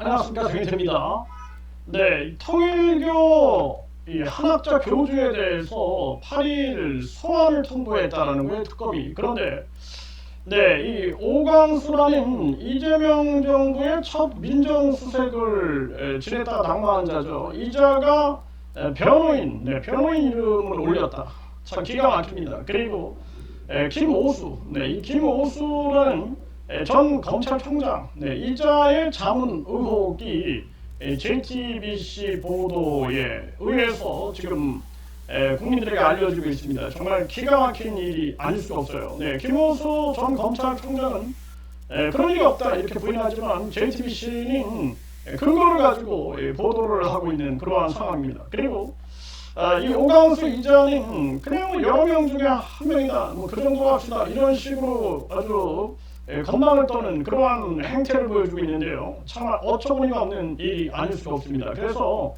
안녕하십니까 정희태입니다. 네, 이 통일교 이 한학자 교주에 대해서 8일 소환을 통보했다라는 거예요 특검이. 그런데 네, 이 오광수라는 이재명 정부의 첫 민정수석을 에, 지냈다가 낙마한 자죠. 이 자가 에, 변호인, 네, 변호인 이름을 올렸다. 참 기가 막힙니다. 그리고 에, 김오수, 네, 이 김오수라는 에, 전 검찰총장, 네, 이자의 자문 의혹이 에, JTBC 보도에 의해서 지금 에, 국민들에게 알려지고 있습니다. 정말 기가 막힌 일이 아닐 수가 없어요. 네, 김호수 전 검찰총장은 에, 그런 일이 없다 이렇게 부인하지만 JTBC는 근거를 가지고 예, 보도를 하고 있는 그러한 상황입니다. 그리고 아, 이 오강수 이자는 그냥 뭐 여러 명 중에 한 명이다, 뭐 그 정도 합시다 이런 식으로 아주 예, 건망을 떠는 그러한 행태를 보여주고 있는데요. 정말 어처구니가 없는 일이 아닐 수가 없습니다. 그래서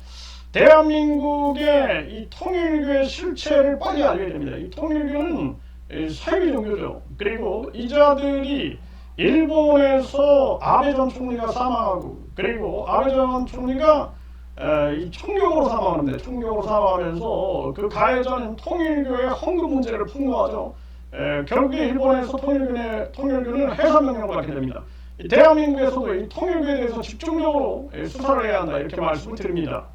대한민국의 이 통일교의 실체를 빨리 알려야 됩니다. 이 통일교는 이 사회주의 종교죠. 그리고 이자들이 일본에서 아베 전 총리가 사망하고 그리고 아베 전 총리가 에, 이 총격으로 사망하는데 총격으로 사망하면서 그 가해자는 통일교의 헌금 문제를 폭로하죠. 에, 결국에 일본에서 통일교의 통일교는 해산 명령을 받게 됩니다. 이 대한민국에서도 이 통일교에 대해서 집중적으로 에, 수사를 해야 한다 이렇게 말씀을 드립니다.